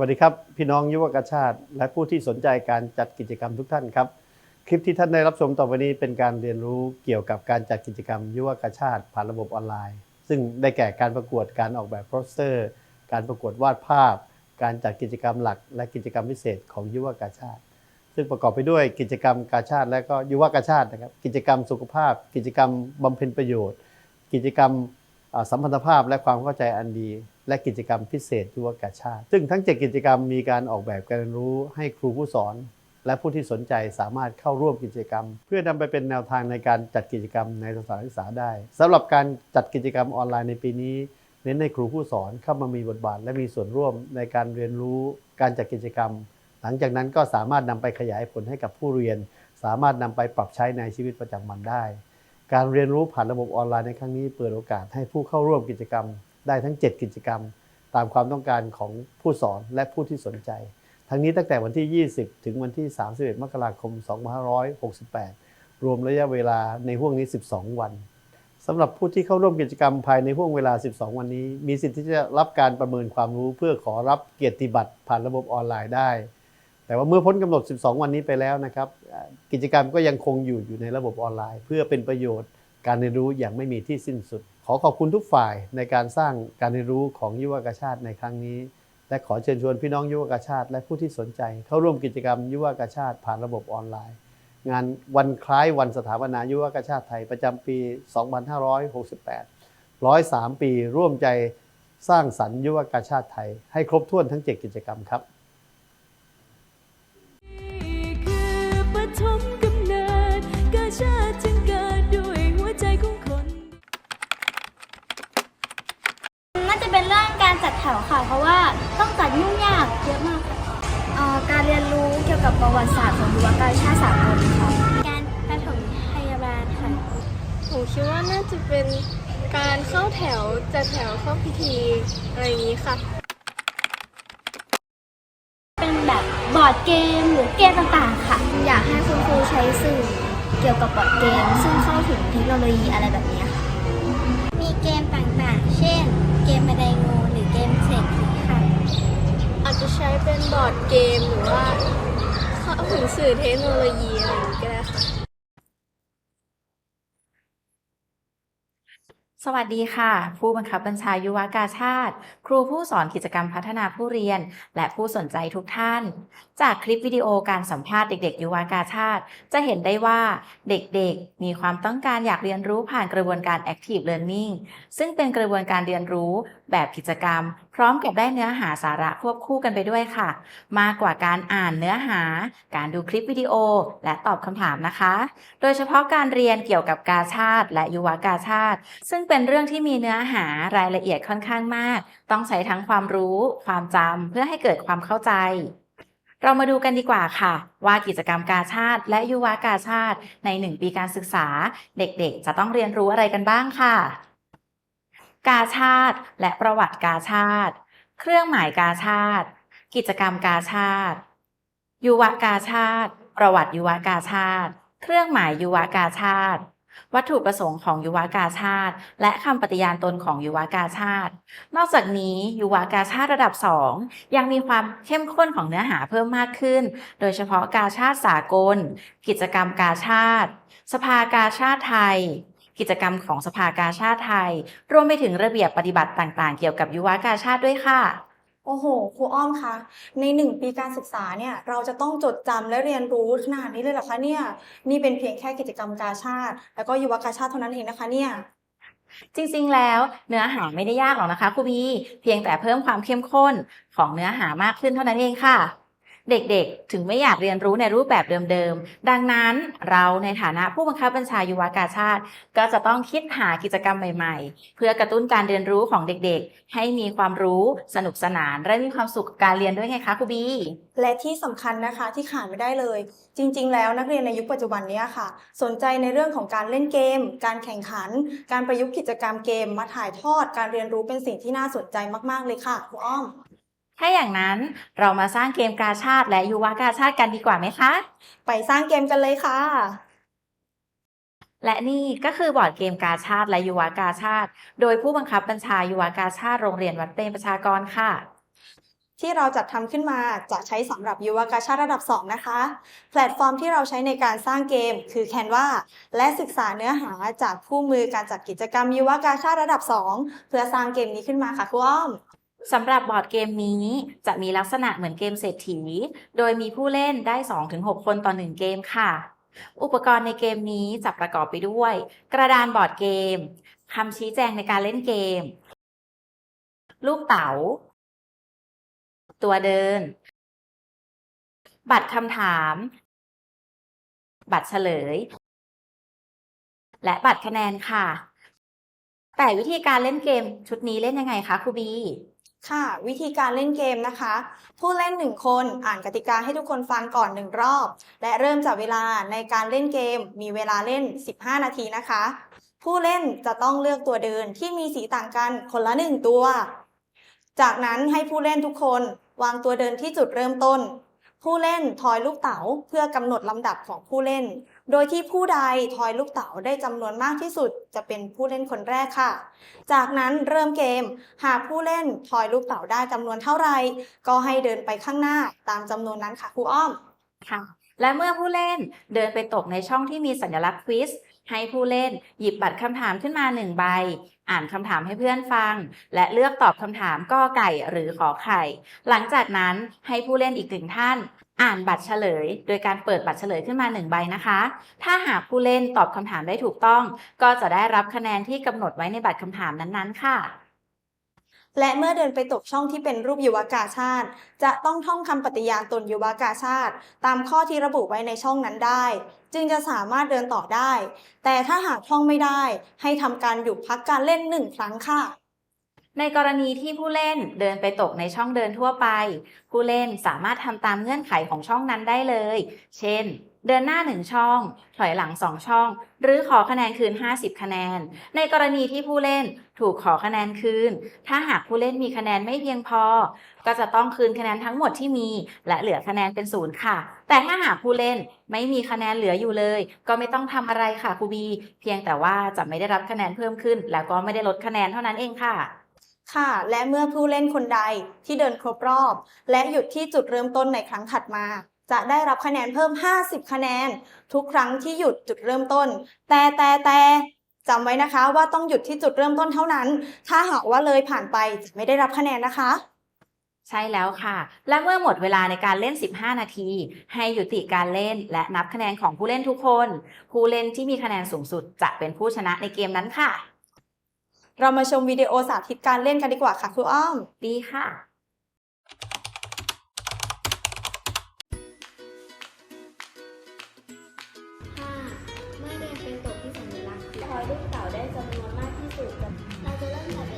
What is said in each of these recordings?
วัสดีครับ พี่น้องยุวกชาติ และผู้ที่สนใจการจัดกิจกรรมทุกท่านครับ คลิปที่ท่านได้รับชมต่อไปนี้เป็นการเรียนรู้เกี่ยวกับการจัดกิจกรรมยุวกชาติ ผ่านระบบออนไลน์ ซึ่งได้แก่การประกวดการออกแบบโปสเตอร์ การประกวดวาดภาพ การจัดกิจกรรมหลัก และกิจกรรมพิเศษของยุวกชาติ ซึ่งประกอบไปด้วยกิจกรรมกาชาติและก็ยุวกชาตินะครับกิจกรรมสุขภาพ กิจกรรมบำเพ็ญประโยชน์ กิจกรรมสัมพันธภาพและความเข้าใจอันดี และกิจกรรมพิเศษยุวกาชาติ ซึ่งทั้ง 7 กิจกรรมมีการออกแบบการเรียนรู้ให้ครูผู้สอน และผู้ที่สนใจสามารถเข้าร่วมกิจกรรม เพื่อนำไปเป็นแนวทางในการจัดกิจกรรมในสถานศึกษาได้สำหรับการจัดกิจกรรมออนไลน์ในปีนี้ เน้นให้ครูผู้สอนเข้ามามีบทบาท และมีส่วนร่วมในการเรียนรู้การจัดกิจกรรม หลังจากนั้นก็สามารถนำไปขยายผลให้กับผู้เรียน สามารถนำไปปรับใช้ในชีวิตประจำวันได้ การเรียนรู้ผ่านระบบออนไลน์ในครั้งนี้เปิดโอกาสให้ผู้เข้าร่วมกิจกรรม ได้ทั้ง 7 กิจกรรม ตามความต้องการของผู้สอนและผู้ที่สนใจ ทั้งนี้ตั้งแต่วันที่ 20 ถึงวันที่ 31 มกราคม 2568 รวมระยะเวลาในห่วงนี้ 12 วันสำหรับผู้ที่เข้าร่วมกิจกรรมภายในห่วงเวลา 12 วันนี้ มีสิทธิ์ที่จะรับการประเมินความรู้เพื่อขอรับเกียรติบัตรผ่านระบบออนไลน์ได้ แต่ว่าเมื่อพ้นกำหนด 12 วันนี้ไปแล้วนะครับ กิจกรรมก็ยังคงอยู่อยู่ในระบบออนไลน์ เพื่อเป็นประโยชน์การเรียนรู้อย่างไม่มีที่สิ้นสุด ขอขอบคุณทุกฝ่ายในการสร้างการเรียนรู้ของยุวกชาติในครั้งนี้ และขอเชิญชวนพี่น้องยุวกชาติ และผู้ที่สนใจ เข้าร่วมกิจกรรมยุวกชาติผ่านระบบออนไลน์ งานวันคล้ายวันสถาปนายุวกชาติไทยประจำปี 2568 103 ปีร่วมใจสร้างสรรค์ยุวกชาติไทย ให้ครบถ้วนทั้ง 7 กิจกรรมครับ วค่ะ เพราะว่าต้องจัดยุ่งยากเยอะมากเอ่อการเรียนรู้เกี่ยวกับประวัติศาสตร์ของยุวกาชาติสากลค่ะ การปฐมพยาบาลค่ะผมคิดว่าน่าจะเป็นการเข้าแถวจัดแถวเข้าพิธีอะไรอย่างนี้ค่ะ เป็นแบบบอร์ดเกมหรือเกมต่างๆค่ะ อยากให้คุณครูใช้สื่อเกี่ยวกับบอร์ดเกม ซึ่งเข้าถึงเทคโนโลยีอะไรแบบนี้ค่ะ มีเกมต่างๆ เช่น เกมบันไดงูหรือ เกมเศรษฐีค่ะอาจจะใช้เป็นบอร์ดเกมหรือว่าเข้าถึงสื่อเทคโนโลยีอะไรอย่างนี้ก็ได้ค่ะ สวัสดีค่ะ ผู้บังคับบัญชายุวกาชาติ ครูผู้สอนกิจกรรมพัฒนาผู้เรียน และผู้สนใจทุกท่าน จากคลิปวิดีโอการสัมภาษณ์เด็ก ๆ ยุวกาชาติ จะเห็นได้ว่าเด็กๆ มีความต้องการอยากเรียนรู้ผ่านกระบวนการ Active Learning ซึ่งเป็นกระบวนการเรียนรู้ แบบกิจกรรม พร้อมกับได้เนื้อหาสาระควบคู่กันไปด้วยค่ะ มากกว่าการอ่านเนื้อหา การดูคลิปวิดีโอ และตอบคำถามนะคะ โดยเฉพาะการเรียนเกี่ยวกับกาชาติ และยุวกาชาติ ซึ่งเป็นเรื่องที่มีเนื้อหารายละเอียดค่อนข้างมาก ต้องใช้ทั้งความรู้ ความจำเพื่อให้เกิดความเข้าใจเรามาดูกันดีกว่าค่ะ ว่ากิจกรรมกาชาติ และยุวากาชาติ ในหนึ่งปีการศึกษา เด็กๆ จะต้องเรียนรู้อะไรกันบ้างค่ะ กาชาติ และประวัติกาชาติ เครื่องหมายกาชาติ กิจกรรมกาชาติ ยุวกาชาติ ประวัติยุวกาชาติ เครื่องหมายยุวกาชาติ วัตถุประสงค์ของยุวกาชาติ และคำปฏิญาณตนของยุวกาชาติ นอกจากนี้ยุวกาชาติระดับ 2 ยังมีความเข้มข้นของเนื้อหาเพิ่มมากขึ้น โดยเฉพาะกาชาติสากล กิจกรรมกาชาติ สภากาชาติไทย กิจกรรมของสภากาชาติไทย รวมไปถึงระเบียบปฏิบัติต่างๆ เกี่ยวกับยุวกาชาติด้วยค่ะ โอ้โหครูอ้อมคะในหนึ่งปีการศึกษาเนี่ยเราจะต้องจดจำและเรียนรู้ขนาดนี้เลยเหรอคะเนี่ยนี่เป็นเพียงแค่กิจกรรมกาชาติ แล้วก็ยุวกาชาติเท่านั้นเองนะคะเนี่ย จริงๆ แล้วเนื้อหาไม่ได้ยากหรอกนะคะครูบีเพียงแต่เพิ่มความเข้มข้นของเนื้อหามากขึ้นเท่านั้นเองค่ะ เด็กๆ ถึงไม่อยากเรียนรู้ในรูปแบบเดิมๆ ดังนั้นเราในฐานะผู้บังคับบัญชายุวกาชาติ ก็จะต้องคิดหากิจกรรมใหม่ๆ เพื่อกระตุ้นการเรียนรู้ของเด็กๆ ให้มีความรู้สนุกสนาน และมีความสุขกับการเรียนด้วยไงคะครูบี และที่สำคัญนะคะที่ขาดไม่ได้เลย จริง ๆ แล้วนักเรียนในยุคปัจจุบันนี้ค่ะ สนใจในเรื่องของการเล่นเกม การแข่งขัน การประยุกต์กิจกรรมเกม มาถ่ายทอดการเรียนรู้เป็นสิ่งที่น่าสนใจมากๆเลยค่ะครูอ้อม ถ้าอย่างนั้นเรามาสร้างเกมกาชาติและยุวกาชาติกันดีกว่าไหมคะ ไปสร้างเกมกันเลยค่ะ และนี่ก็คือบอร์ดเกมกาชาติและยุวกาชาติ โดยผู้บังคับบัญชายุวกาชาติโรงเรียนวัดเปรมประชากรค่ะ ที่เราจัดทำขึ้นมาจะใช้สำหรับยุวกาชาติระดับ 2 นะคะ แพลตฟอร์มที่เราใช้ในการสร้างเกมคือ Canva และศึกษาเนื้อหาจากคู่มือการจัดกิจกรรมยุวกาชาติระดับ 2 เพื่อสร้างเกมนี้ขึ้นมาค่ะครูอ้อม สำหรับบอร์ดเกมนี้จะมีลักษณะเหมือนเกมเศรษฐี โดยมีผู้เล่นได้ 2-6 คนต่อ 1 เกมค่ะ อุปกรณ์ในเกมนี้จะประกอบไปด้วย กระดานบอร์ดเกมคำชี้แจงในการเล่นเกม ลูกเต๋า ตัวเดิน บัตรคำถาม บัตรเฉลย และบัตรคะแนนค่ะ แต่วิธีการเล่นเกมชุดนี้เล่นยังไงคะครูบี ค่ะ วิธีการเล่นเกมนะคะ ผู้เล่นหนึ่งคนอ่านกติกาให้ทุกคนฟังก่อนหนึ่งรอบ และเริ่มจากเวลาในการเล่นเกม มีเวลาเล่น 15 นาทีนะคะ ผู้เล่นจะต้องเลือกตัวเดินที่มีสีต่างกันคนละหนึ่งตัว จากนั้นให้ผู้เล่นทุกคนวางตัวเดินที่จุดเริ่มต้น ผู้เล่นทอยลูกเต๋าเพื่อกำหนดลำดับของผู้เล่น โดยที่ผู้ใดทอยลูกเต๋าได้จำนวนมากที่สุด จะเป็นผู้เล่นคนแรกค่ะ จากนั้นเริ่มเกม หากผู้เล่นทอยลูกเต๋าได้จำนวนเท่าไหร่ก็ให้เดินไปข้างหน้าตามจำนวนนั้นค่ะครูอ้อมค่ะ และเมื่อผู้เล่นเดินไปตกในช่องที่มีสัญลักษณ์ควิส ให้ผู้เล่นหยิบบัตรคำถามขึ้นมาหนึ่งใบ อ่านคำถามให้เพื่อนฟัง และเลือกตอบคำถามก็ไก่หรือขอไข่ หลังจากนั้นให้ผู้เล่นอีกหนึ่งท่าน อ่านบัตรเฉลย โดยการเปิดบัตรเฉลยขึ้นมาหนึ่งใบนะคะ ถ้าหากผู้เล่นตอบคำถามได้ถูกต้อง ก็จะได้รับคะแนนที่กำหนดไว้ในบัตรคำถามนั้นๆ ค่ะ และเมื่อเดินไปตกช่องที่เป็นรูปยุวกาชาติ จะต้องท่องคำปฏิญาณตนยุวกาชาติ ตามข้อที่ระบุไว้ในช่องนั้นได้ จึงจะสามารถเดินต่อได้ แต่ถ้าหากท่องไม่ได้ ให้ทำการหยุดพักการเล่นหนึ่งครั้งค่ะในกรณีที่ผู้เล่นเดินไปตกในช่องเดินทั่วไป ผู้เล่นสามารถทำตามเงื่อนไขของช่องนั้นได้เลย เช่น เดินหน้า 1 ช่อง ถอยหลัง 2 ช่อง หรือขอคะแนนคืน 50 คะแนน ในกรณีที่ผู้เล่นถูกขอคะแนนคืน ถ้าหากผู้เล่นมีคะแนนไม่เพียงพอ ก็จะต้องคืนคะแนนทั้งหมดที่มี และเหลือคะแนนเป็นศูนย์ค่ะ แต่ถ้าหากผู้เล่นไม่มีคะแนนเหลืออยู่เลย ก็ไม่ต้องทำอะไรค่ะครูบี เพียงแต่ว่าจะไม่ได้รับคะแนนเพิ่มขึ้น แล้วก็ไม่ได้ลดคะแนนเท่านั้นเองค่ะค่ะ และเมื่อผู้เล่นคนใดที่เดินครบรอบ และหยุดที่จุดเริ่มต้นในครั้งถัดมา จะได้รับคะแนนเพิ่ม 50 คะแนน ทุกครั้งที่หยุดจุดเริ่มต้น แต่แต่แต่จำไว้นะคะว่าต้องหยุดที่จุดเริ่มต้นเท่านั้น ถ้าหากว่าเลยผ่านไปจะไม่ได้รับคะแนนนะคะ ใช่แล้วค่ะ และเมื่อหมดเวลาในการเล่น 15 นาที ให้ยุติการเล่นและนับคะแนนของผู้เล่นทุกคน ผู้เล่นที่มีคะแนนสูงสุดจะเป็นผู้ชนะในเกมนั้นค่ะ เรามาชมวิดีโอสาธิตการเล่นกันดีกว่าค่ะครูอ้อม ดีค่ะ อยลูกเต่าได้จำนวนมากที่สุด เราจะเริ่มจับเวลาก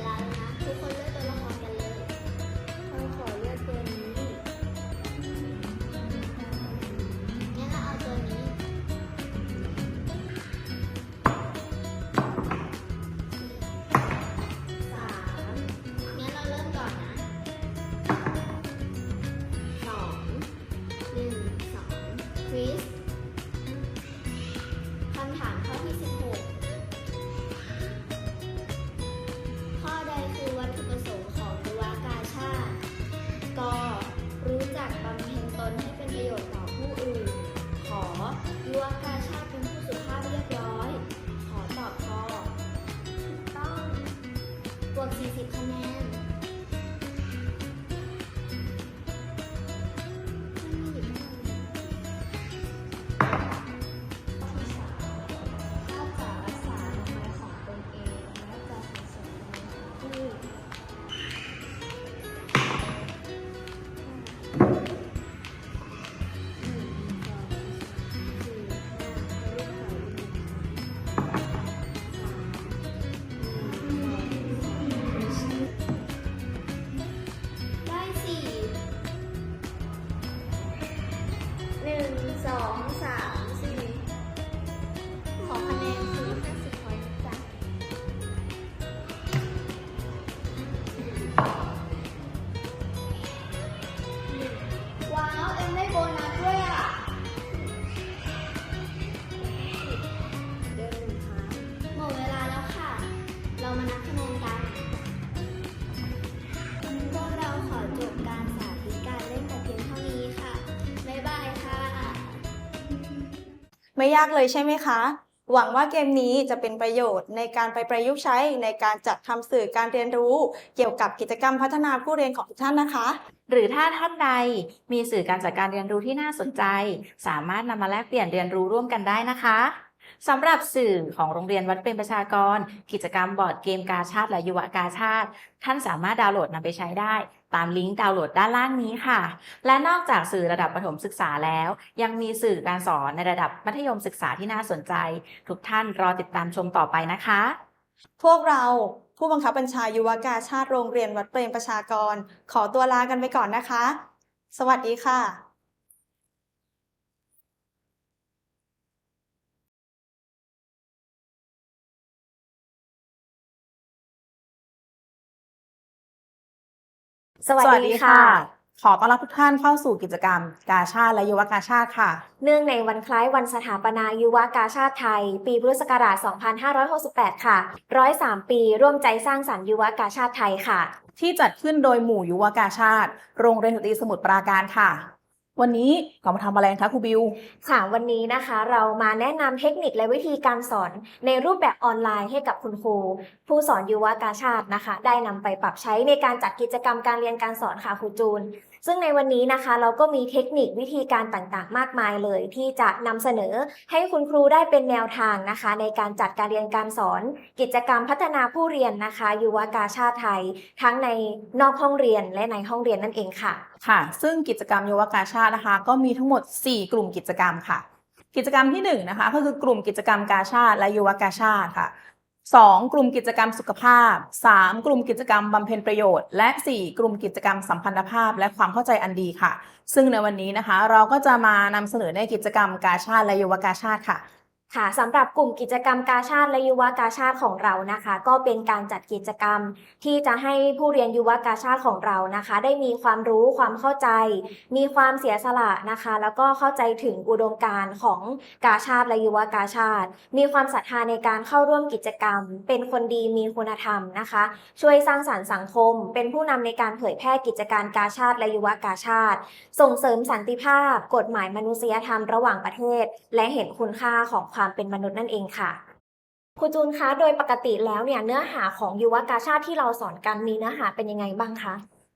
บวก40คะ ไม่ยากเลยใช่ไหมคะ หวังว่าเกมนี้จะเป็นประโยชน์ในการไปประยุกต์ใช้ในการจัดทำสื่อการเรียนรู้ เกี่ยวกับกิจกรรมพัฒนาผู้เรียนของทุกท่านนะคะ หรือถ้าท่านใดมีสื่อการจัดการเรียนรู้ที่น่าสนใจ สามารถนำมาแลกเปลี่ยนเรียนรู้ร่วมกันได้นะคะสำหรับสื่อของโรงเรียนวัดเป็นประชากร กิจกรรมบอร์ดเกมกาชาติและยุวกาชาติ ท่านสามารถดาวน์โหลดนำไปใช้ได้ ตามลิงก์ดาวน์โหลดด้านล่างนี้ค่ะ และนอกจากสื่อระดับประถมศึกษาแล้ว ยังมีสื่อการสอนในระดับมัธยมศึกษาที่น่าสนใจ ทุกท่านรอติดตามชมต่อไปนะคะ พวกเราผู้บังคับบัญชายุวกาชาติโรงเรียนวัดเปรมประชากร ขอตัวลากันไปก่อนนะคะ สวัสดีค่ะ สวัสดีค่ะ ขอต้อนรับทุกท่านเข้าสู่กิจกรรม กาชาติและยุวกาชาติค่ะ เนื่องในวันคล้ายวันสถาปนายุวกาชาติไทย ปีพุทธศักราช 2568 ค่ะ 103 ปีร่วมใจสร้างสรรค์ยุวกาชาติไทยค่ะ ที่จัดขึ้นโดยหมู่ยุวกาชาติ โรงเรียนสตรีสมุทรปราการค่ะ วันนี้เรามาทำอะไรกันคะครูบิว ค่ะ วันนี้นะคะเรามาแนะนำเทคนิคและวิธีการสอนในรูปแบบออนไลน์ให้กับคุณครู ผู้สอนยุวกาชาตินะคะ ได้นำไปปรับใช้ในการจัดกิจกรรมการเรียนการสอนค่ะครูจูน ซึ่งในวันนี้นะคะเราก็มีเทคนิควิธีการต่างๆ มากมายเลย ที่จะนำเสนอให้คุณครูได้เป็นแนวทางนะคะ ในการจัดการเรียนการสอน กิจกรรมพัฒนาผู้เรียนนะคะยุวกาชาติไทย ทั้งในนอกห้องเรียนและในห้องเรียนนั่นเองค่ะ ค่ะ ซึ่งกิจกรรมยุวกาชาตินะคะ ก็มีทั้งหมด 4 กลุ่มกิจกรรมค่ะ กิจกรรมที่1นะคะก็คือกลุ่มกิจกรรมกาชาติและยุวกาชาติค่ะ 2. กลุ่มกิจกรรมสุขภาพ 3. กลุ่มกิจกรรมบำเพ็ญประโยชน์ และ 4. กลุ่มกิจกรรมสัมพันธภาพ และความเข้าใจอันดีค่ะ ซึ่งในวันนี้นะคะ เราก็จะมานำเสนอในกิจกรรมกาชาติและยุวกาชาติค่ะ ค่ะสำหรับกลุ่มกิจกรรมกาชาติและยุวกาชาติของเรานะคะ ก็เป็นการจัดกิจกรรม ที่จะให้ผู้เรียนยุวกาชาติของเรานะคะ ได้มีความรู้ความเข้าใจ มีความเสียสละนะคะ แล้วก็เข้าใจถึงอุดมการณ์ของกาชาติและยุวกาชาติ มีความศรัทธาในการเข้าร่วมกิจกรรม เป็นคนดีมีคุณธรรมนะคะ ช่วยสร้างสรรค์สังคม เป็นผู้นำในการเผยแพร่กิจการกาชาติและยุวกาชาติ ส่งเสริมสันติภาพ กฎหมายมนุษยธรรมระหว่างประเทศ และเห็นคุณค่าของความเป็นมนุษย์นั่นเองค่ะครูจูนคะ โดยปกติแล้วเนี่ยเนื้อหาของยุวกาชาติที่เราสอนกันมีเนื้อหาเป็นยังไงบ้างคะ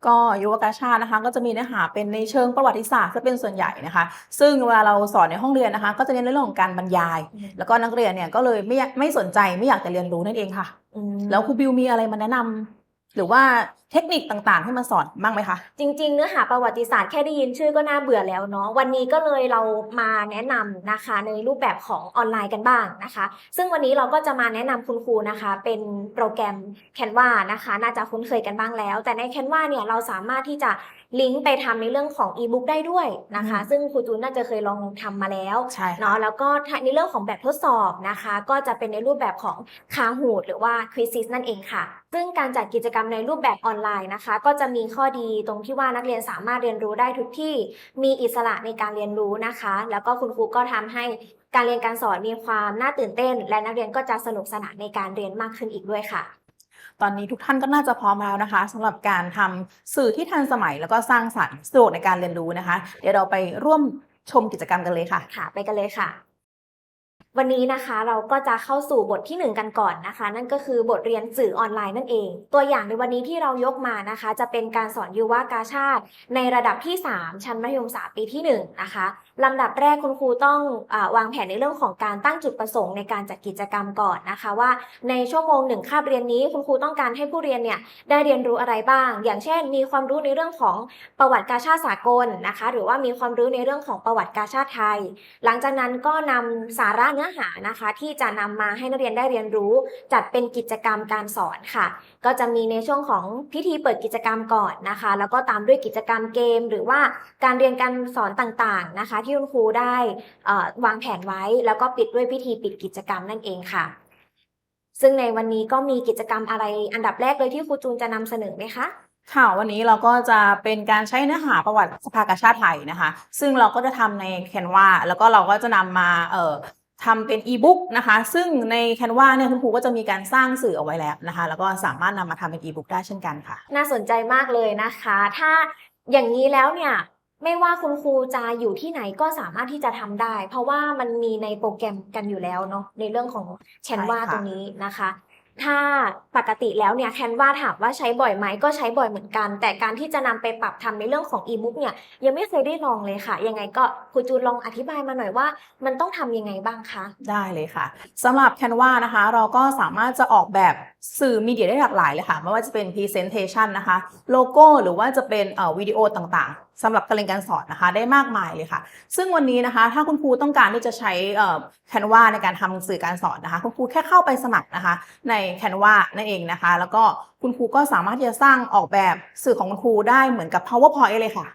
ก็ยุวกาชาตินะคะก็จะมีเนื้อหาเป็นในเชิงประวัติศาสตร์จะเป็นส่วนใหญ่นะคะ ซึ่งเวลาเราสอนในห้องเรียนนะคะ ก็จะเน้นในเรื่องของการบรรยายอืมแล้วก็นักเรียนเนี่ยก็เลยไม่อยากไม่สนใจไม่อยากจะเรียนรู้นั่นเองค่ะอืมแล้วครูบิวมีอะไรมาแนะนำ หรือว่าเทคนิคต่างๆให้มาสอนบ้างไหมคะ จริง ๆ เนื้อหาประวัติศาสตร์แค่ได้ยินชื่อก็น่าเบื่อแล้วเนาะวันนี้ก็เลยเรามาแนะนำนะคะในรูปแบบของออนไลน์กันบ้างนะคะ ซึ่งวันนี้เราก็จะมาแนะนำคุณครูนะคะ เป็นโปรแกรม Canva นะคะ น่าจะคุ้นเคยกันบ้างแล้ว แต่ใน Canva เนี่ยเราสามารถที่จะลิงก์ไปทำในเรื่องของ e-book ได้ด้วยนะคะอืมซึ่งครูจูนน่าจะเคยลองทำมาแล้วใช่ค่ะเนาะแล้วก็ในเรื่องของแบบทดสอบนะคะ ก็จะเป็นในรูปแบบของคาหูดหรือว่าควิซิสนั่นเองค่ะ ซึ่งการจัดกิจกรรมในรูปแบบออนไลน์นะคะ ก็จะมีข้อดีตรงที่ว่านักเรียนสามารถเรียนรู้ได้ทุกที่มีอิสระในการเรียนรู้นะคะ แล้วก็คุณครูก็ทำให้การเรียนการสอนมีความน่าตื่นเต้น และนักเรียนก็จะสนุกสนานในการเรียนมากขึ้นอีกด้วยค่ะ ตอนนี้ทุกท่านก็น่าจะพร้อมแล้วนะคะสำหรับการทำสื่อที่ทันสมัยแล้วก็สร้างสรรค์สะดวกในการเรียนรู้นะคะ เดี๋ยวเราไปร่วมชมกิจกรรมกันเลยค่ะ ค่ะ ไปกันเลยค่ะ วันนี้นะคะเราก็จะเข้าสู่บทที่หนึ่งกันก่อนนะคะ นั่นก็คือบทเรียนสื่อออนไลน์นั่นเอง ตัวอย่างในวันนี้ที่เรายกมานะคะ จะเป็นการสอนยุวากาชาติ ในระดับที่ 3 ชั้นมัธยมศึกษาปีที่ 1 นะคะ ลำดับแรกคุณครูต้องอวางแผนในเรื่องของการตั้งจุดประสงค์ในการจัดกิจกรรมก่อนนะคะ ว่าในชั่วโมงหนึ่งคาบเรียนนี้ คุณครูต้องการให้ผู้เรียนเนี่ยได้เรียนรู้อะไรบ้าง อย่างเช่น มีความรู้ในเรื่องของประวัติกาชาติสากลนะคะ หรือว่ามีความรู้ในเรื่องของประวัติกาชาติไทย หลังจากนั้นก็นำสาระเนื้อหานะคะ ที่จะนำมาให้นักเรียนได้เรียนรู้ จัดเป็นกิจกรรมการสอนค่ะ ก็จะมีในช่วงของพิธีเปิดกิจกรรมก่อนนะคะ แล้วก็ตามด้วยกิจกรรมเกม หรือว่าการเรียนการสอนต่างๆนะคะที่คุณครูได้เอ่อวางแผนไว้ แล้วก็ปิดด้วยพิธีปิดกิจกรรมนั่นเองค่ะ ซึ่งในวันนี้ก็มีกิจกรรมอะไรอันดับแรกเลยที่ครูจูนจะนำเสนอไหมคะค่ะวันนี้เราก็จะเป็นการใช้เนื้อหาประวัติสภากาชาติไทยนะคะ ซึ่งเราก็จะทำใน Canva แล้วก็เราก็จะนำมาเอ่อทำเป็นอีบุ๊กนะคะ ซึ่งใน Canva เนี่ยคุณครูก็จะมีการสร้างสื่อเอาไว้แล้วนะคะ แล้วก็สามารถนำมาทำเป็นอีบุ๊กได้เช่นกันค่ะ น่าสนใจมากเลยนะคะ ถ้าอย่างนี้แล้วเนี่ย ไม่ว่าคุณครูจะอยู่ที่ไหนก็สามารถที่จะทำได้ เพราะว่ามันมีในโปรแกรมกันอยู่แล้วเนาะในเรื่องของแคนวาใช่ค่ะตรงนี้นะคะ ถ้าปกติแล้วเนี่ยแคนวาถามว่าใช้บ่อยไหมก็ใช้บ่อยเหมือนกัน แต่การที่จะนำไปปรับทำในเรื่องของอีบุ๊กเนี่ยยังไม่เคยได้ลองเลยค่ะ ยังไงก็ครูจูนลองอธิบายมาหน่อยว่า มันต้องทำยังไงบ้างคะ ได้เลยค่ะสำหรับ Canva นะคะ เราก็สามารถจะออกแบบ สื่อมีเดียได้หลากหลายเลยค่ะไม่ว่าจะเป็น Presentation นะคะ โลโก้หรือว่าจะเป็นวิดีโอต่างๆสำหรับการเรียนการสอนนะคะได้มากมายเลยค่ะ ซึ่งวันนี้นะคะ ถ้าคุณครูต้องการที่จะใช้เอ่อ Canva ในการทำสื่อการสอนนะคะ คุณครูแค่เข้าไปสมัครนะคะ ใน Canva นั่นเองนะคะ แล้วก็คุณครูก็สามารถที่จะสร้างออกแบบสื่อของคุณครูได้เหมือนกับ PowerPoint เลยค่ะ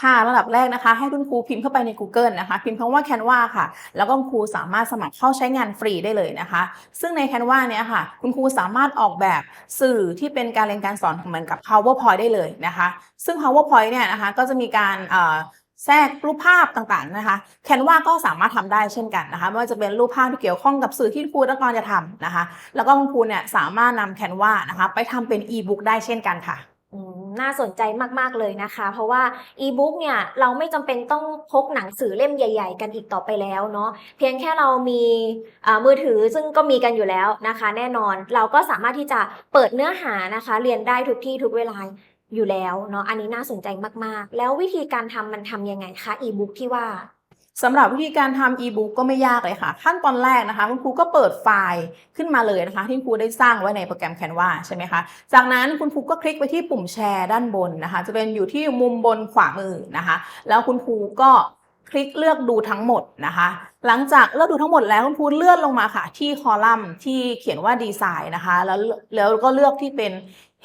ค่ะระดับแรกนะคะ ให้คุณครูพิมพ์เข้าไปใน Google นะคะ พิมพ์คำว่า Canva ค่ะ แล้วก็คุณครูสามารถสมัครเข้าใช้งานฟรีได้เลยนะคะ ซึ่งใน Canva เนี้ยค่ะ คุณครูสามารถออกแบบสื่อที่เป็นการเรียนการสอนเหมือนกับ PowerPoint ได้เลยนะคะ ซึ่ง PowerPoint เนี่ยนะคะก็จะมีการเอ่อแทรกรูปภาพต่างๆนะคะ Canva ก็สามารถทำได้เช่นกันนะคะไม่ว่าจะเป็นรูปภาพที่เกี่ยวข้องกับสื่อที่ครูต้องการจะทำนะคะ แล้วก็คุณครูเนี่ยสามารถนำ Canva นะคะ ไปทำเป็น e-book ได้เช่นกันค่ะอืม น่าสนใจมากๆเลยนะคะ เพราะว่าอีบุ๊กเนี่ยเราไม่จำเป็นต้องพกหนังสือเล่มใหญ่ ๆ กันอีกต่อไปแล้วเนาะเพียงแค่เรามีมือถือซึ่งก็มีกันอยู่แล้วนะคะ แน่นอนเราก็สามารถที่จะเปิดเนื้อหานะคะ เรียนได้ทุกที่ทุกเวลาอยู่แล้วเนาะอันนี้น่าสนใจมากๆ แล้ววิธีการทำมันทำยังไงคะอีบุ๊กที่ว่า สำหรับวิธีการทำ e-book ก็ไม่ยากเลยค่ะ ขั้นตอนแรกนะคะคุณครูก็เปิดไฟล์ขึ้นมาเลยนะคะ ที่คุณครูได้สร้างไว้ในโปรแกรม Canva ใช่ไหมคะ จากนั้นคุณครูก็คลิกไปที่ปุ่มแชร์ด้านบนนะคะ จะเป็นอยู่ที่มุมบนขวามือนะคะ แล้วคุณครูก็คลิกเลือกดูทั้งหมดนะคะ หลังจากเลือกดูทั้งหมดแล้วคุณครูเลื่อนลงมาค่ะ ที่คอลัมน์ที่เขียนว่าดีไซน์นะคะ แล้วแล้วก็เลือกที่เป็น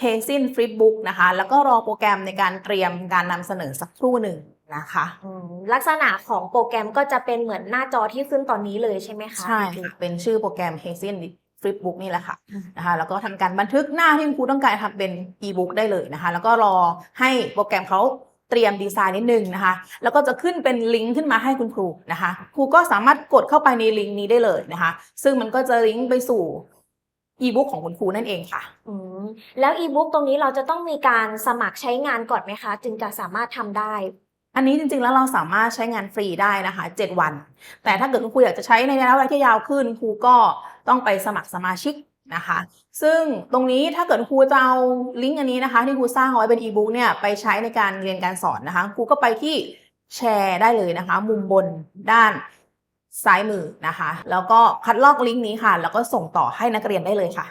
Hazen Flipbook นะคะ แล้วก็รอโปรแกรมในการเตรียมการนำเสนอสักครู่หนึ่ง นะคะอืมลักษณะของโปรแกรมก็จะเป็นเหมือนหน้าจอที่ขึ้นตอนนี้เลยใช่ไหมคะ ใช่ค่ะเป็นชื่อโปรแกรม Hazen Flipbook นี่แหละค่ะนะคะแล้วก็ทำการบันทึกหน้าที่คุณครูต้องการทำเป็น e-book ได้เลยนะคะ แล้วก็รอให้โปรแกรมเขาเตรียมดีไซน์นิดนึงนะคะ แล้วก็จะขึ้นเป็นลิงก์ขึ้นมาให้คุณครูนะคะ ครูก็สามารถกดเข้าไปในลิงก์นี้ได้เลยนะคะ ซึ่งมันก็จะลิงก์ไปสู่ e-book ของคุณครูนั่นเองค่ะ อืม แล้วอีบุ๊กตรงนี้เราจะต้องมีการสมัครใช้งานก่อนไหมคะ จึงจะสามารถทำได้ อันนี้จริงๆแล้วเราสามารถใช้งานฟรีได้นะคะ 7 วัน แต่ถ้าเกิดคุณครูอยากจะใช้ในระยะเวลาที่ยาวขึ้นครูก็ต้องไปสมัครสมาชิกนะคะ ซึ่งตรงนี้ถ้าเกิดครูจะเอาลิงก์อันนี้นะคะ ที่ครูสร้างเอาไว้เป็นอีบุ๊กเนี่ยไปใช้ในการเรียนการสอนนะคะครูก็ไปที่แชร์ได้เลยนะคะ มุมบนด้านซ้ายมือนะคะ แล้วก็คัดลอกลิงก์นี้ค่ะ แล้วก็ส่งต่อให้นักเรียนได้เลยค่ะ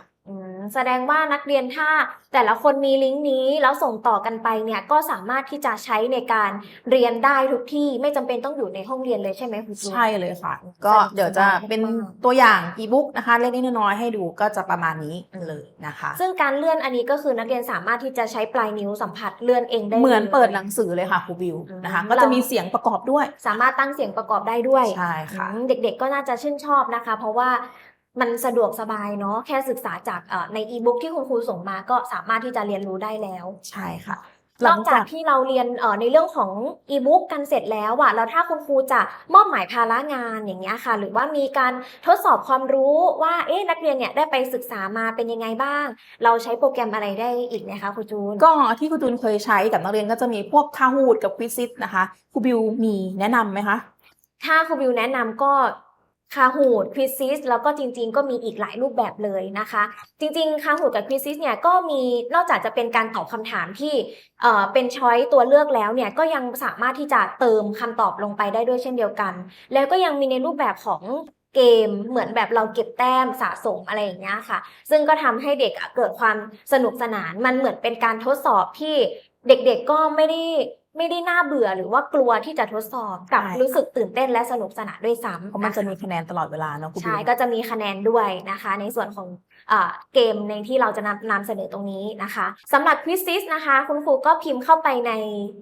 แสดงว่านักเรียนถ้าแต่ละคนมีลิงก์นี้แล้วส่งต่อกันไปเนี่ยก็สามารถที่จะใช้ในการเรียนได้ทุกที่ไม่จำเป็นต้องอยู่ในห้องเรียนเลยใช่ไหมคุณครู ใช่เลยค่ะ ก็เดี๋ยวจะเป็นตัวอย่างอีบุ๊กนะคะ เล็กๆน้อยๆให้ดูก็จะประมาณนี้เลยนะคะ ซึ่งการเลื่อนอันนี้ก็คือนักเรียนสามารถที่จะใช้ปลายนิ้วสัมผัสเลื่อนเองได้เหมือนลยเปิดหนังสือเลยค่ะครูบิวอืมนะคะ ก็จะมีเสียงประกอบด้วย สามารถตั้งเสียงประกอบได้ด้วยใช่ค่ะอืมเด็กๆก็น่าจะชื่นชอบนะคะ เพราะว่า มันสะดวกสบายเนาะแค่ศึกษาจากเอ่อในอีบุ๊กที่คุณครูส่งมาก็สามารถที่จะเรียนรู้ได้แล้ว ใช่ค่ะนอกจากที่เราเรียนเอ่อในเรื่องของอีบุ๊กกันเสร็จแล้วอะแล้วถ้าคุณครูจะมอบหมายภาระงานอย่างเงี้ยค่ะ หรือว่ามีการทดสอบความรู้ว่าเอ๊ะนักเรียนเนี่ยได้ไปศึกษามาเป็นยังไงบ้าง เราใช้โปรแกรมอะไรได้อีกไหมคะครูจูน ก็ที่ครูจูนเคยใช้กับนักเรียนก็จะมีพวกคาฮูดกับควิซิสนะคะครูบิวมีแนะนำไหมคะถ้าครูบิวแนะนำก็ คาฮูดควิซิสแล้วก็จริง ๆ ก็มีอีกหลายรูปแบบเลยนะคะ จริง ๆคาฮูดกับควิซิสเนี่ยก็มีนอกจากจะเป็นการตอบคำถามที่เอ่อเป็นช้อยตัวเลือกแล้วเนี่ยก็ยังสามารถที่จะเติมคำตอบลงไปได้ด้วยเช่นเดียวกัน แล้วก็ยังมีในรูปแบบของเกมเหมือนแบบเราเก็บแต้มสะสมอะไรอย่างเงี้ยค่ะ ซึ่งก็ทำให้เด็กเกิดความสนุกสนานมันเหมือนเป็นการทดสอบที่เด็กๆก็ไม่ได้ ไม่ได้น่าเบื่อหรือว่ากลัวที่จะทดสอบกลับใช่รู้สึกตื่นเต้นและสนุกสนานด้วยซ้ำเพราะมันจะคมีคะแนนตลอดเวลาเนาะครูบิใช่วก็จะมีคะแนนด้วยนะคะ ในส่วนของ เกมในที่เราจะนำนำเสนอตรงนี้นะคะสำหรับ Quizzes นะคะ คุณครูก็พิมพ์เข้าไปใน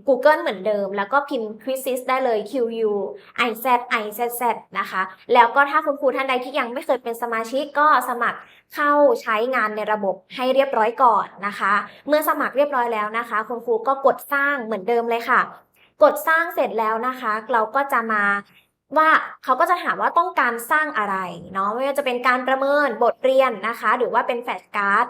Google เหมือนเดิม แล้วก็พิมพ์ Quizzes ได้เลย Q U I Z I Z Z นะคะ แล้วก็ถ้าคุณครูท่านใดที่ยังไม่เคยเป็นสมาชิกก็สมัครเข้าใช้งานในระบบให้เรียบร้อยก่อนนะคะ เมื่อสมัครเรียบร้อยแล้วนะคะ คุณครูก็กดสร้างเหมือนเดิมเลยค่ะ กดสร้างเสร็จแล้วนะคะ เราก็จะมา ว่าเขาก็จะถามว่าต้องการสร้างอะไรเนาะไม่ว่าจะเป็นการประเมินบทเรียนนะคะ หรือว่าเป็นแฟลชการ์ด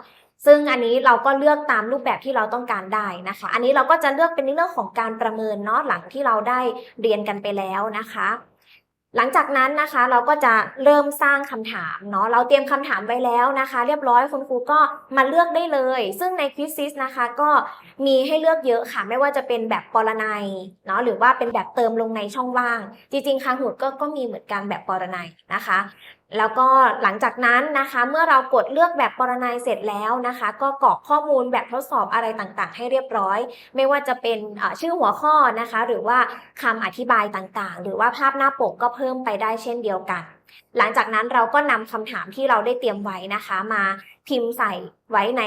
ซึ่งอันนี้เราก็เลือกตามรูปแบบที่เราต้องการได้นะคะ อันนี้เราก็จะเลือกเป็นในเรื่องของการประเมินเนาะหลังที่เราได้เรียนกันไปแล้วนะคะ หลังจากนั้นนะคะเราก็จะเริ่มสร้างคำถามเนาะเราเตรียมคำถามไว้แล้วนะคะ เรียบร้อยคุณครูก็มาเลือกได้เลย ซึ่งในควิซิสนะคะก็มีให้เลือกเยอะค่ะ ไม่ว่าจะเป็นแบบปรนัยเนาะหรือว่าเป็นแบบเติมลงในช่องว่าง จริงๆคางหูดก็ก็มีเหมือนกันแบบปรนัยนะคะ แล้วก็หลังจากนั้นนะคะ เมื่อเรากดเลือกแบบปรนัยเสร็จแล้วนะคะ ก็กรอกข้อมูลแบบทดสอบอะไรต่างๆ ให้เรียบร้อย ไม่ว่าจะเป็นชื่อหัวข้อนะคะ หรือว่าคำอธิบายต่างๆ หรือว่าภาพหน้าปกก็เพิ่มไปได้เช่นเดียวกัน หลังจากนั้นเราก็นำคำถามที่เราได้เตรียมไว้นะคะ มาพิมพ์ใส่ไว้ใน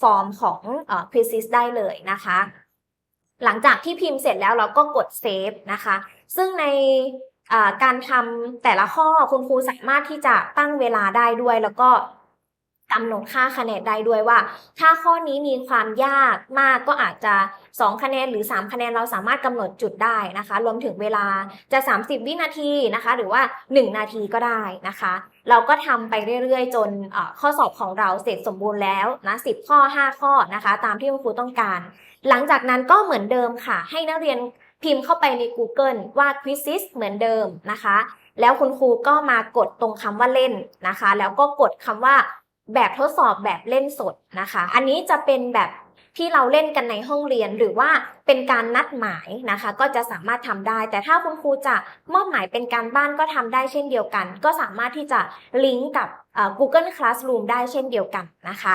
ฟอร์มของเอ่อ Quizzes ได้เลยนะคะ หลังจากที่พิมพ์เสร็จแล้วเราก็กดเซฟนะคะ ซึ่งใน การทำแต่ละข้อคุณครูสามารถที่จะตั้งเวลาได้ด้วย แล้วก็กำหนดค่าคะแนนได้ด้วยว่า ถ้าข้อนี้มีความยากมากก็อาจจะ 2 คะแนนหรือ 3 คะแนนเราสามารถกำหนดจุดได้นะคะ รวมถึงเวลาจะ 30 วินาทีนะคะ หรือว่า 1 นาทีก็ได้นะคะ เราก็ทำไปเรื่อยๆ จนข้อสอบของเราเสร็จสมบูรณ์แล้วนะ10 ข้อ 5 ข้อนะคะ ตามที่คุณครูต้องการ หลังจากนั้นก็เหมือนเดิมค่ะ ให้นักเรียน พิมพ์เข้าไปใน Google ว่า Quizzes เหมือนเดิมนะคะ แล้วคุณครูก็มากดตรงคำว่าเล่นนะคะ แล้วก็กดคำว่าแบบทดสอบแบบเล่นสดนะคะ อันนี้จะเป็นแบบที่เราเล่นกันในห้องเรียนหรือว่าเป็นการนัดหมายนะคะ ก็จะสามารถทำได้ แต่ถ้าคุณครูจะมอบหมายเป็นการบ้านก็ทำได้เช่นเดียวกัน ก็สามารถที่จะลิงก์กับ Google Classroom ได้เช่นเดียวกันนะคะ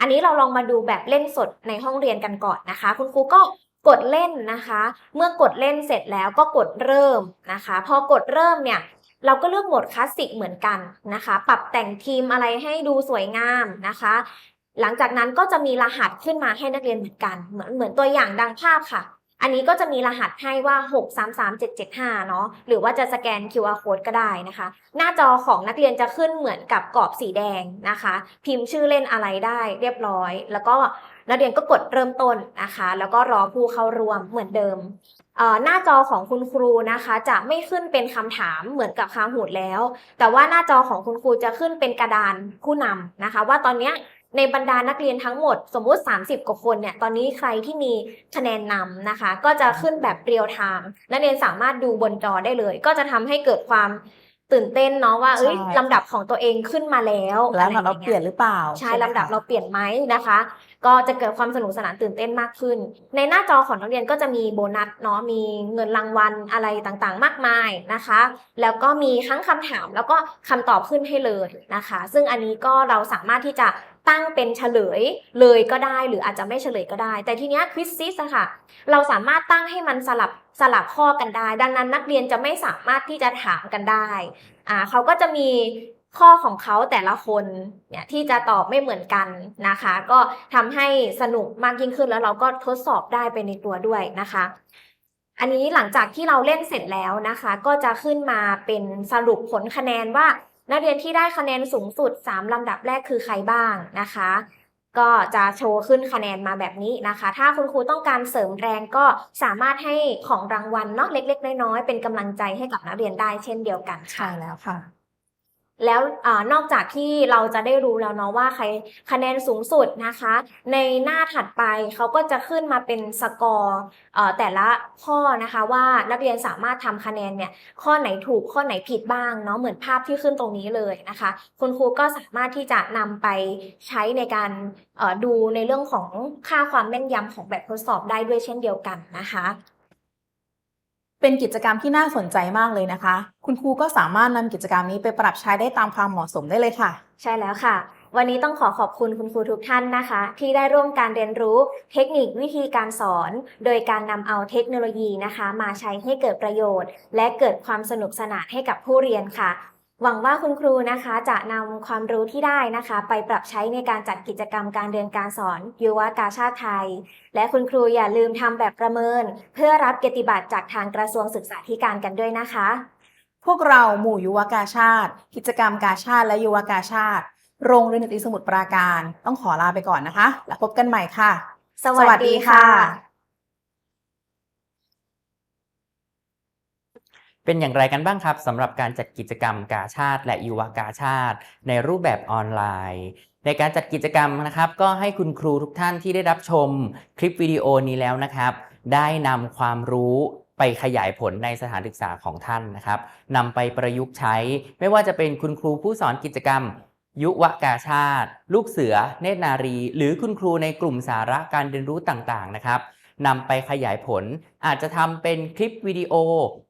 อันนี้เราลองมาดูแบบเล่นสดในห้องเรียนกันก่อนนะคะ คุณครูก็ กดเล่นนะคะ เมื่อกดเล่นเสร็จแล้วก็กดเริ่มนะคะ พอกดเริ่มเนี่ยเราก็เลือกโหมดคลาสสิกเหมือนกันนะคะ ปรับแต่งทีมอะไรให้ดูสวยงามนะคะ หลังจากนั้นก็จะมีรหัสขึ้นมาให้นักเรียนเหมือนกัน เหมือนเหมือนตัวอย่างดังภาพค่ะ อันนี้ก็จะมีรหัสให้ว่า 633775 เนาะหรือว่าจะสแกน QR code ก็ได้นะคะ หน้าจอของนักเรียนจะขึ้นเหมือนกับกรอบสีแดงนะคะ พิมพ์ชื่อเล่นอะไรได้เรียบร้อย แล้วก็ นักเรียนก็กดเริ่มต้นนะคะ แล้วก็รอผู้เข้าร่วมเหมือนเดิมเอ่อหน้าจอของคุณครูนะคะ จะไม่ขึ้นเป็นคำถามเหมือนกับคาหูดแล้ว แต่ว่าหน้าจอของคุณครูจะขึ้นเป็นกระดานผู้นำนะคะ ว่าตอนเนี้ยในบรรดานักเรียนทั้งหมดสมมุติ 30 กว่าคนเนี่ยตอนนี้ใครที่มีคะแนนนำนะคะ ก็จะขึ้นแบบเรียลไทม์นักเรียนสามารถดูบนจอได้เลย ก็จะทำให้เกิดความตื่นเต้นเนาะว่าเอ้ยใช่ลำดับของตัวเองขึ้นมาแล้ว แล้วอะไรเราองเปลี่ยนหรือเปล่า ใช่ไหมลำดับคะเราเปลี่ยนไหมนะคะ ก็จะเกิดความสนุกสนานตื่นเต้นมากขึ้น ในหน้าจอของนักเรียนก็จะมีโบนัสเนาะมีเงินรางวัลอะไรต่างๆ มากมายนะคะ แล้วก็มีทั้งคำถามแล้วก็คำตอบขึ้นให้เลยนะคะ ซึ่งอันนี้ก็เราสามารถที่จะตั้งเป็นเฉลยเลยก็ได้ หรืออาจจะไม่เฉลยก็ได้ แต่ทีเนี้ยควิสซิสอะค่ะเราสามารถตั้งให้มันสลับสลับข้อกันได้ ดังนั้นนักเรียนจะไม่สามารถที่จะถามกันได้อ่าเขาก็จะมี ข้อของเขาแต่ละคนเนี่ยที่จะตอบไม่เหมือนกันนะคะ ก็ทำให้สนุกมากยิ่งขึ้นแล้วเราก็ทดสอบได้ไปในตัวด้วยนะคะ อันนี้หลังจากที่เราเล่นเสร็จแล้วนะคะ ก็จะขึ้นมาเป็นสรุปผลคะแนนว่า นักเรียนที่ได้คะแนนสูงสุด 3ลำดับแรกคือใครบ้างนะคะ ก็จะโชว์ขึ้นคะแนนมาแบบนี้นะคะ ถ้าคุณครูต้องการเสริมแรงก็สามารถให้ของรางวัลเนาะเล็ก ๆ น้อยๆเป็นกำลังใจให้กับนักเรียนได้เช่นเดียวกันค่ะใช่แล้วค่ะ แล้วอนอกจากที่เราจะได้รู้แล้วเนาะว่าใครคะแนนสูงสุดนะคะ ในหน้าถัดไปเขาก็จะขึ้นมาเป็นสกอร์แต่ละข้อนะคะว่านักเรียนสามารถทำคะแนนเนี่ยข้อไหนถูกข้อไหนผิดบ้างเนาะเหมือนภาพที่ขึ้นตรงนี้เลยนะคะ คุณครูก็สามารถที่จะนำไปใช้ในการดูในเรื่องของค่าความแม่นยำของแบบทดสอบได้ด้วยเช่นเดียวกันนะคะ เป็นกิจกรรมที่น่าสนใจมากเลยนะคะ คุณครูก็สามารถนำกิจกรรมนี้ไปปรับใช้ได้ตามความเหมาะสมได้เลยค่ะ ใช่แล้วค่ะ วันนี้ต้องขอขอบคุณคุณครูทุกท่านนะคะ ที่ได้ร่วมการเรียนรู้เทคนิควิธีการสอน โดยการนำเอาเทคโนโลยีนะคะ มาใช้ให้เกิดประโยชน์ และเกิดความสนุกสนานให้กับผู้เรียนค่ะ หวังว่าคุณครูนะคะจะนำความรู้ที่ได้นะคะ ไปปรับใช้ในการจัดกิจกรรมการเรียนการสอนยุวกาชาติไทย และคุณครูอย่าลืมทำแบบประเมิน เพื่อรับเกียรติบัตรจากทางกระทรวงศึกษาธิการกันด้วยนะคะ พวกเราหมู่ยุวกาชาติ กิจกรรมกาชาติและยุวกาชาติ โรงเรียนดนตรีสมุทรปราการ ต้องขอลาไปก่อนนะคะ แล้วพบกันใหม่ค่ะ สวัสดีค่ะ เป็นอย่างไรกันบ้างครับสำหรับการจัดกิจกรรมกาชาติและยุวกาชาติ ในรูปแบบออนไลน์ในการจัดกิจกรรมนะครับ ก็ให้คุณครูทุกท่านที่ได้รับชมคลิปวิดีโอนี้แล้วนะครับ ได้นำความรู้ไปขยายผลในสถานศึกษาของท่านนะครับนำไปประยุกต์ใช้ ไม่ว่าจะเป็นคุณครูผู้สอนกิจกรรม ยุวกาชาติ ลูกเสือ เนตรนารี หรือคุณครูในกลุ่มสาระการเรียนรู้ต่างๆนะครับ นำไปขยายผล อาจจะทำเป็นคลิปวิดีโอ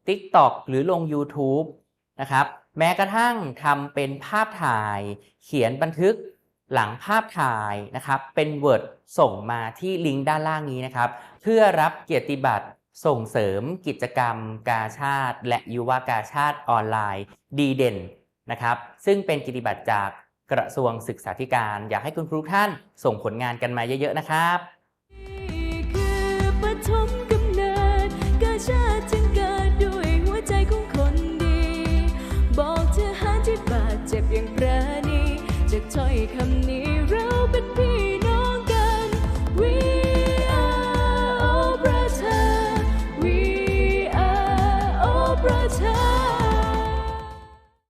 TikTok หรือลง YouTube นะครับ แม้กระทั่งทำเป็นภาพถ่าย เขียนบันทึกหลังภาพถ่ายนะครับ เป็น Word ส่งมาที่ลิงก์ด้านล่างนี้นะครับ เพื่อรับเกียรติบัตรส่งเสริมกิจกรรม กาชาติ และยุวกาชาติออนไลน์ ดีเด่นนะครับ ซึ่งเป็นกิจติบัตรจากกระทรวงศึกษาธิการ อยากให้คุณครูทุกท่านส่งผลงานกันมาเยอะ ๆ นะครับ